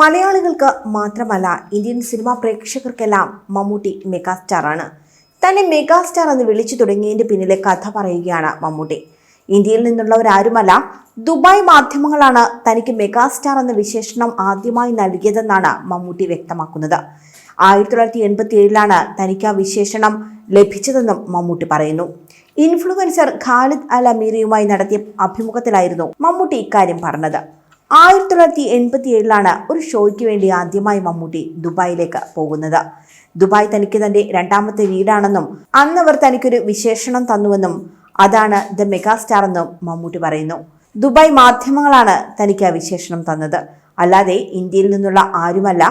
മലയാളികൾക്ക് മാത്രമല്ല Indian cinema പ്രേക്ഷകർക്കെല്ലാം മമ്മൂട്ടി മെഗാസ്റ്റാറാണ്. തന്നെ മെഗാസ്റ്റാർ എന്ന് വിളിച്ചു തുടങ്ങിയതിന്റെ പിന്നിലെ കഥ പറയുകയാണ് മമ്മൂട്ടി. ഇന്ത്യയിൽ നിന്നുള്ളവരാരുമല്ല ദുബായ് മാധ്യമങ്ങളാണ് തനിക്ക് മെഗാസ്റ്റാർ എന്ന വിശേഷണം ആദ്യമായി നൽകിയതെന്നാണ് മമ്മൂട്ടി വ്യക്തമാക്കുന്നത്. ആയിരത്തി തൊള്ളായിരത്തി എൺപത്തി ഏഴിലാണ് തനിക്ക് ആ വിശേഷണം ലഭിച്ചതെന്നും മമ്മൂട്ടി പറയുന്നു. ഇൻഫ്ലുവൻസർ ഖാലിദ് അൽ അമീറിയുമായി നടത്തിയ അഭിമുഖത്തിലായിരുന്നു മമ്മൂട്ടി ഇക്കാര്യം പറഞ്ഞത്. ആയിരത്തി തൊള്ളായിരത്തി എൺപത്തി ഏഴിലാണ് ഒരു ഷോയ്ക്ക് വേണ്ടി ആദ്യമായി മമ്മൂട്ടി ദുബായിലേക്ക് പോകുന്നത്. ദുബായ് തനിക്ക് തന്റെ രണ്ടാമത്തെ വീടാണെന്നും അന്നവർ തനിക്കൊരു വിശേഷണം തന്നുവെന്നും അതാണ് ദ മെഗാസ്റ്റാർ എന്നും മമ്മൂട്ടി പറയുന്നു. ദുബായ് മാധ്യമങ്ങളാണ് തനിക്ക് ആ വിശേഷണം തന്നത്. അല്ലാതെ ഇന്ത്യയിൽ നിന്നുള്ള ആരുമല്ല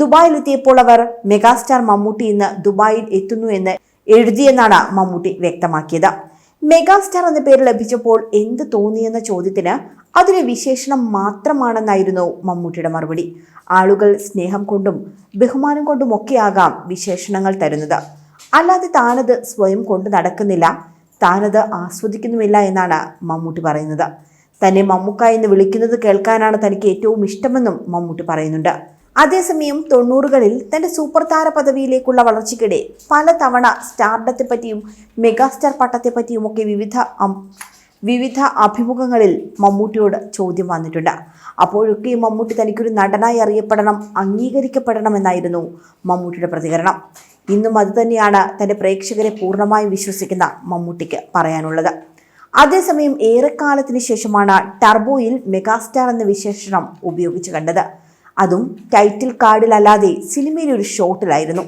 ദുബായിലെത്തിയപ്പോൾ അവർ മെഗാസ്റ്റാർ മമ്മൂട്ടി ഇന്ന് ദുബായിൽ എത്തുന്നു എന്ന് എഴുതിയെന്നാണ് മമ്മൂട്ടി വ്യക്തമാക്കിയത്. മെഗാസ്റ്റാർ എന്ന പേര് ലഭിച്ചപ്പോൾ എന്ത് തോന്നിയെന്ന ചോദ്യത്തിന് അതൊരു വിശേഷണം മാത്രമാണെന്നായിരുന്നു മമ്മൂട്ടിയുടെ മറുപടി. ആളുകൾ സ്നേഹം കൊണ്ടും ബഹുമാനം കൊണ്ടുമൊക്കെയാകാം വിശേഷണങ്ങൾ തരുന്നത്. അല്ലാതെ താനത് സ്വയം കൊണ്ടു നടക്കുന്നില്ല. താനത് ആസ്വദിക്കുന്നുമില്ല എന്നാണ് മമ്മൂട്ടി പറയുന്നത്. തന്നെ മമ്മൂക്ക എന്ന് വിളിക്കുന്നത് കേൾക്കാനാണ് തനിക്ക് ഏറ്റവും ഇഷ്ടമെന്നും മമ്മൂട്ടി പറയുന്നുണ്ട്. അതേസമയം തൊണ്ണൂറുകളിൽ തന്റെ സൂപ്പർ താര പദവിയിലേക്കുള്ള വളർച്ചയ്ക്കിടെ പലതവണ തവണ സ്റ്റാർഡത്തെപ്പറ്റിയും മെഗാസ്റ്റാർ പട്ടത്തെ പറ്റിയും ഒക്കെ വിവിധ വിവിധ അഭിമുഖങ്ങളിൽ മമ്മൂട്ടിയോട് ചോദ്യം വന്നിട്ടുണ്ട്. അപ്പോഴൊക്കെ മമ്മൂട്ടി തനിക്കൊരു നടനായി അറിയപ്പെടണം അംഗീകരിക്കപ്പെടണം എന്നായിരുന്നു മമ്മൂട്ടിയുടെ പ്രതികരണം. ഇന്നും അതുതന്നെയാണ് തന്റെ പ്രേക്ഷകരെ പൂർണമായും വിശ്വസിക്കുന്ന മമ്മൂട്ടിക്ക് പറയാനുള്ളത്. അതേസമയം ഏറെക്കാലത്തിന് ശേഷമാണ് ടർബോയിൽ മെഗാസ്റ്റാർ എന്ന വിശേഷണം ഉപയോഗിച്ച് കണ്ടത്. അതും ടൈറ്റിൽ കാർഡിലല്ലാതെ സിനിമയിലൊരു ഷോട്ടിലായിരുന്നു.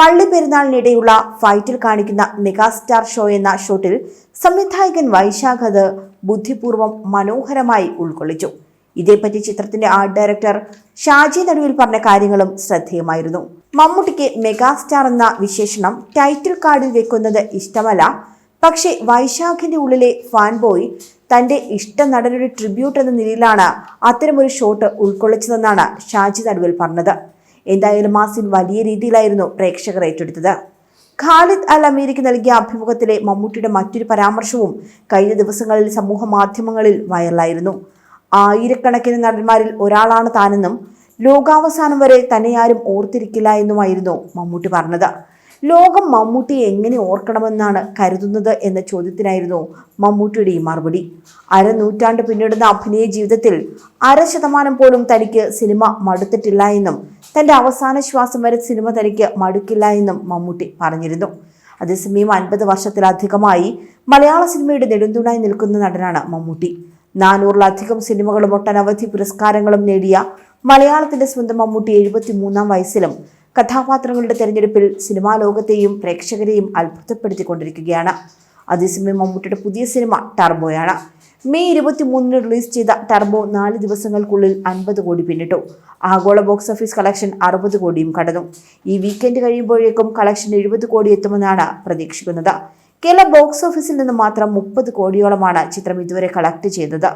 പള്ളി പെരുന്നാളിനിടെയുള്ള ഫൈറ്റിൽ കാണിക്കുന്ന മെഗാസ്റ്റാർ ഷോ എന്ന ഷോട്ടിൽ സംവിധായകൻ വൈശാഖ് അത് ബുദ്ധിപൂർവം മനോഹരമായി ഉൾക്കൊള്ളിച്ചു. ഇതേപ്പറ്റി ചിത്രത്തിന്റെ ആർട്ട് ഡയറക്ടർ ഷാജി നടുവിൽ പറഞ്ഞ കാര്യങ്ങളും ശ്രദ്ധേയമായിരുന്നു. മമ്മൂട്ടിക്ക് മെഗാസ്റ്റാർ എന്ന വിശേഷണം ടൈറ്റിൽ കാർഡിൽ വെക്കുന്നത് ഇഷ്ടമല്ല. പക്ഷേ വൈശാഖിന്റെ ഉള്ളിലെ ഫാൻ ബോയ് തന്റെ ഇഷ്ട നടനൊരു ട്രിബ്യൂട്ട് എന്ന നിലയിലാണ് അത്തരമൊരു ഷോട്ട് ഉൾക്കൊള്ളിച്ചതെന്നാണ് ഷാജി നടുവിൽ പറഞ്ഞത്. എന്തായാലും മാസിൻ സീൻ വലിയ രീതിയിലായിരുന്നു പ്രേക്ഷകർ ഏറ്റെടുത്തത്. ഖാലിദ് അൽ അമീരിക്ക് നൽകിയ അഭിമുഖത്തിലെ മമ്മൂട്ടിയുടെ മറ്റൊരു പരാമർശവും കഴിഞ്ഞ ദിവസങ്ങളിൽ സമൂഹ മാധ്യമങ്ങളിൽ വൈറലായിരുന്നു. ആയിരക്കണക്കിന് നടന്മാരിൽ ഒരാളാണ് താനെന്നും ലോകാവസാനം വരെ തന്നെ ആരും ഓർത്തിരിക്കില്ല എന്നുമായിരുന്നു മമ്മൂട്ടി പറഞ്ഞത്. ലോകം മമ്മൂട്ടിയെ എങ്ങനെ ഓർക്കണമെന്നാണ് കരുതുന്നത് എന്ന ചോദ്യത്തിനായിരുന്നു മമ്മൂട്ടിയുടെ ഈ മറുപടി. അരനൂറ്റാണ്ട് പിന്നിടുന്ന അഭിനയ ജീവിതത്തിൽ അര ശതമാനം പോലും തനിക്ക് സിനിമ മടുത്തിട്ടില്ല എന്നും തന്റെ അവസാന ശ്വാസം വരെ സിനിമ തനിക്ക് മടുക്കില്ല എന്നും മമ്മൂട്ടി പറഞ്ഞിരുന്നു. അതേസമയം അൻപത് വർഷത്തിലധികമായി മലയാള സിനിമയുടെ നെടുന്തുണായി നിൽക്കുന്ന നടനാണ് മമ്മൂട്ടി. നാനൂറിലധികം സിനിമകളും ഒട്ടനവധി പുരസ്കാരങ്ങളും നേടിയ മലയാളത്തിന്റെ സ്വന്തം മമ്മൂട്ടി എഴുപത്തി മൂന്നാം വയസ്സിലും കഥാപാത്രങ്ങളുടെ തെരഞ്ഞെടുപ്പിൽ സിനിമാ ലോകത്തെയും പ്രേക്ഷകരെയും അത്ഭുതപ്പെടുത്തിക്കൊണ്ടിരിക്കുകയാണ്. അതേസമയം മമ്മൂട്ടിയുടെ പുതിയ സിനിമ ടർബോയാണ്. മെയ് ഇരുപത്തി മൂന്നിന് റിലീസ് ചെയ്ത ടർബോ നാല് ദിവസങ്ങൾക്കുള്ളിൽ അൻപത് കോടി പിന്നിട്ടു. ആഗോള ബോക്സ് ഓഫീസ് കളക്ഷൻ അറുപത് കോടിയും കടന്നു. ഈ വീക്കെൻഡ് കഴിയുമ്പോഴേക്കും കളക്ഷൻ എഴുപത് കോടി എത്തുമെന്നാണ് പ്രതീക്ഷിക്കുന്നത്. കേരള ബോക്സ് ഓഫീസിൽ നിന്ന് മാത്രം മുപ്പത് കോടിയോളമാണ് ചിത്രം ഇതുവരെ കളക്ട് ചെയ്തത്.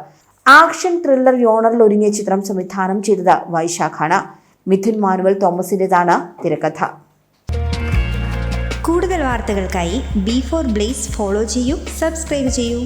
ആക്ഷൻ ത്രില്ലർ യോണറിൽ ഒരുങ്ങിയ ചിത്രം സംവിധാനം ചെയ്തത് വൈശാഖാണ്. മിഥുൻ മാനുവൽ തോമസിന്റെതാണ് തിരക്കഥ. കൂടുതൽ വാർത്തകൾക്കായി ബി ഫോർ ബ്ലേസ് ഫോളോ ചെയ്യൂ സബ്സ്ക്രൈബ് ചെയ്യൂ.